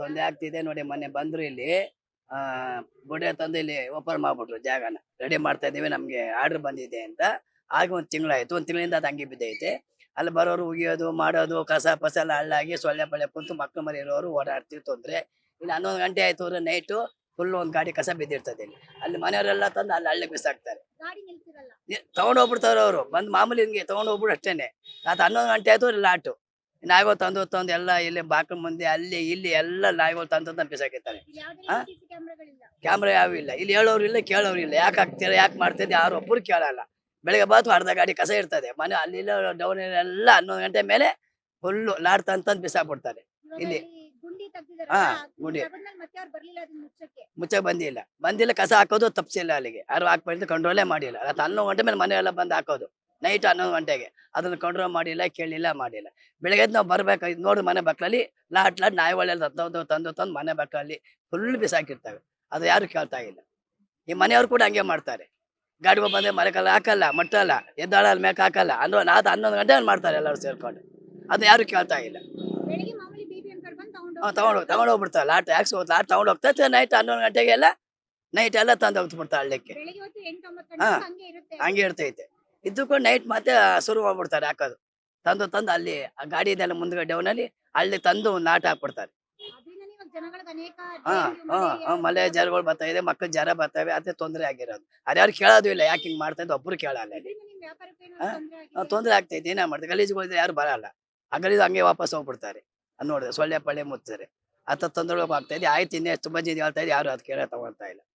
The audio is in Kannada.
ತೊಂದರೆ ಆಗ್ತಿದೆ ನೋಡಿ ಮೊನ್ನೆ ಬಂದ್ರು ಇಲ್ಲಿ. ಆ ಗುಡೆ ತಂದು ಇಲ್ಲಿ ಓಪನ್ ಮಾಡ್ಬಿಟ್ರು ಜಾಗನ. ರೆಡಿ ಮಾಡ್ತಾ ಇದೀವಿ ನಮ್ಗೆ ಆರ್ಡರ್ ಬಂದಿದೆ ಅಂತ. ಆಗ ಒಂದ್ ತಿಂಗಳಾಯ್ತು ಒಂದ್ ತಿಂಗಳಿಂದ ಅದು ಹಂಗೆ ಬಿದ್ದೈತೆ. ಅಲ್ಲಿ ಬರೋರು ಉಗಿಯೋದು ಮಾಡೋದು ಕಸ ಪಸ ಎಲ್ಲ ಹಳ್ಳಾಗಿ ಸೊಳ್ಳೆ ಪಳ್ಳೆ ಕುಂತು ಮಕ್ಳು ಮರಿ ಇರೋರು ಓಡಾಡ್ತಿವಿ ತೊಂದ್ರೆ ಇಲ್ಲಿ. ಹನ್ನೊಂದು ಗಂಟೆ ಆಯ್ತು ಅಂದ್ರೆ ನೈಟು ಫುಲ್ ಒಂದ್ ಗಾಡಿ ಕಸ ಬಿದ್ದಿರ್ತದೆ ಇಲ್ಲಿ. ಅಲ್ಲಿ ಮನೆಯವರೆಲ್ಲ ತಂದು ಅಲ್ಲಿ ಹಳ್ಳಿಗೆ ಬಿಸಾಕ್ತಾರೆ. ತಗೊಂಡ್ ಹೋಗ್ಬಿಡ್ತಾರೆ ಅವರು. ಬಂದ್ ಮಾಮೂಲಿ ಹಿಂಗೆ ತಗೊಂಡ್ ಹೋಗ್ಬಿಡು ಅಷ್ಟೇನೆ. ಅದು ಹನ್ನೊಂದು ಗಂಟೆ ಆಯ್ತು ಲಾಟು ನಾಯಿಗಳು ತಂದು ತಂದು ಎಲ್ಲ ಇಲ್ಲಿ ಬಾಕ ಮುಂದೆ ಅಲ್ಲಿ ಇಲ್ಲಿ ಎಲ್ಲ ನಾಯಿಗಳು ತಂದು ತಂದು ಬಿಸಾಕಿರ್ತಾರೆ. ಕ್ಯಾಮ್ರಾ ಯಾವ ಇಲ್ಲ. ಇಲ್ಲಿ ಹೇಳೋರು ಇಲ್ಲ ಕೇಳೋರು ಇಲ್ಲ. ಯಾಕೆ ಹಾಕ್ತೀರಾ ಯಾಕೆ ಮಾಡ್ತಿದ್ದೆ ಯಾರು ಒಬ್ಬರು ಕೇಳಲ್ಲ. ಬೆಳಗ್ಗೆ ಬಾತು ಅರ್ಧ ಗಾಡಿ ಕಸ ಇರ್ತದೆ. ಮನೆ ಅಲ್ಲಿ ಡೌನ್ ಎಲ್ಲ ಹನ್ನೊಂದು ಗಂಟೆ ಮೇಲೆ ಫುಲ್ಲು ಲಾಡ್ ತಂದು ತಂದು ಬಿಸಾಕ್ಬಿಡ್ತಾರೆ. ಇಲ್ಲಿ. ಹಾ, ಗುಂಡಿ. ಮುಚ್ಚಕ್ಕೆ? ಮುಚ್ಚಕ್ ಬಂದಿಲ್ಲ. ಬಂದಿಲ್ಲ ಕಸ ಹಾಕೋದು ತಪ್ಪಿಸಿಲ್ಲ ಅಲ್ಲಿಗೆ. ಯಾರು ಹಾಕ್ಬಾರ್ದು ಕಂಟ್ರೋಲೇ ಮಾಡಿಲ್ಲ. ಅದು ಹನ್ನೊಂದು ಗಂಟೆ ಮೇಲೆ ಮನೆಯೆಲ್ಲ ಬಂದು ಹಾಕೋದು. ನೈಟ್ ಹನ್ನೊಂದು ಗಂಟೆಗೆ. ಅದನ್ನ ಕಂಟ್ರೋಲ್ ಮಾಡಿಲ್ಲ ಕೇಳಿಲ್ಲ ಮಾಡಿಲ್ಲ. ಬೆಳಗ್ಗೆ ನಾವು ಬರ್ಬೇಕಾಗಿದ್ದು ನೋಡಿ ಮನೆ ಬಕ್ಕಳಲ್ಲಿ ಲಾಟ್ ಲಾಟ್ ನಾಯಿಗಳೆಲ್ಲ ತಂದು ತಂದು ತಂದು ಮನೆ ಬಕ್ಕಳಲ್ಲಿ ಫುಲ್ ಬಿಸಾಕಿರ್ತವೆ. ಅದು ಯಾರು ಕೇಳ್ತಾ ಇಲ್ಲ. ಈ ಮನೆಯವ್ರು ಕೂಡ ಹಂಗೆ ಮಾಡ್ತಾರೆ. ಗಾಡಿ ಬಂದ್ರೆ ಮರಕಲ್ಲ ಹಾಕಲ್ಲ ಮಟ್ಟಲ್ಲ ಎದ್ದಾಳ ಮೇಕ್ ಹಾಕಲ್ಲ ಅನ್ನೋ ನಾದ ಹನ್ನೊಂದು ಗಂಟೆ ಮಾಡ್ತಾರೆ ಎಲ್ಲರೂ ಸೇರ್ಕೊಂಡು. ಅದು ಯಾರು ಕೇಳ್ತಾ ಇಲ್ಲ. ತಗೊಂಡು ತಗೊಂಡು ಹೋಗ್ಬಿಡ್ತಾರೆ. ಲಾಟ್ ಯಾಕೆ ಲಾಟ್ ತಗೊಂಡು ಹೋಗ್ತಾ ನೈಟ್ ಹನ್ನೊಂದು ಗಂಟೆಗೆಲ್ಲ ನೈಟ್ ಎಲ್ಲ ತಂದು ಹೋಗ್ಬಿಡ್ತಾರೆ ಹಳ್ಳಿಕ್ಕೆ. ಹಾ. ಹಂಗೆ ಇರ್ತೈತೆ. ಇದ್ದಕ್ಕೂ ನೈಟ್ ಮತ್ತೆ ಶುರು ಮಾಡ್ಬಿಡ್ತಾರೆ ಹಾಕೋದು. ತಂದು ತಂದು ಅಲ್ಲಿ ಆ ಗಾಡಿ ಇದೆಲ್ಲ ಮುಂದ್ಗಡೆ ಡೌನಲ್ಲಿ ಅಲ್ಲಿ ತಂದು ನಾಟ ಹಾಕ್ಬಿಡ್ತಾರೆ ಹಾ ಹಾ ಮಳೆ ಜ್ವರಗಳು ಬರ್ತಾ ಇದೆ ಮಕ್ಕಳ ಜ್ವರ ಬರ್ತವೆ ಅದೇ ತೊಂದರೆ ಆಗಿರೋದು. ಅದ್ಯಾರು ಕೇಳೋದು ಇಲ್ಲ ಯಾಕೆ ಹಿಂಗ್ ಮಾಡ್ತಾ ಇದ್ದು ಒಬ್ರು ಕೇಳಲ್ಲ ಅಲ್ಲಿ? ತೊಂದ್ರೆ ಆಗ್ತೈತೆ ಏನ ಮಾಡ್ತಾರೆ? ಗಲೀಜುಗಳಿದ್ರೆ ಯಾರು ಬರಲ್ಲ. ಆ ಗಲೀಜು ಹಂಗೆ ವಾಪಸ್ ಹೋಗ್ಬಿಡ್ತಾರೆ. ಅದ್ ನೋಡಿದ್ರೆ ಸೊಳ್ಳೆ ಪಳ್ಳೆ ಮುತ್ತಾರೆ ಅತ್ತ ತೊಂದರೆ ಆಗ್ತಾ ಇದೆ ಆಯ್ತು ಇನ್ನೇ ತುಂಬಾ ಜನ ಹೇಳ್ತಾ ಇದೆ ಯಾರು ಅದು ಕೇಳ ತಗೊಳ್ತಾ ಇಲ್ಲ.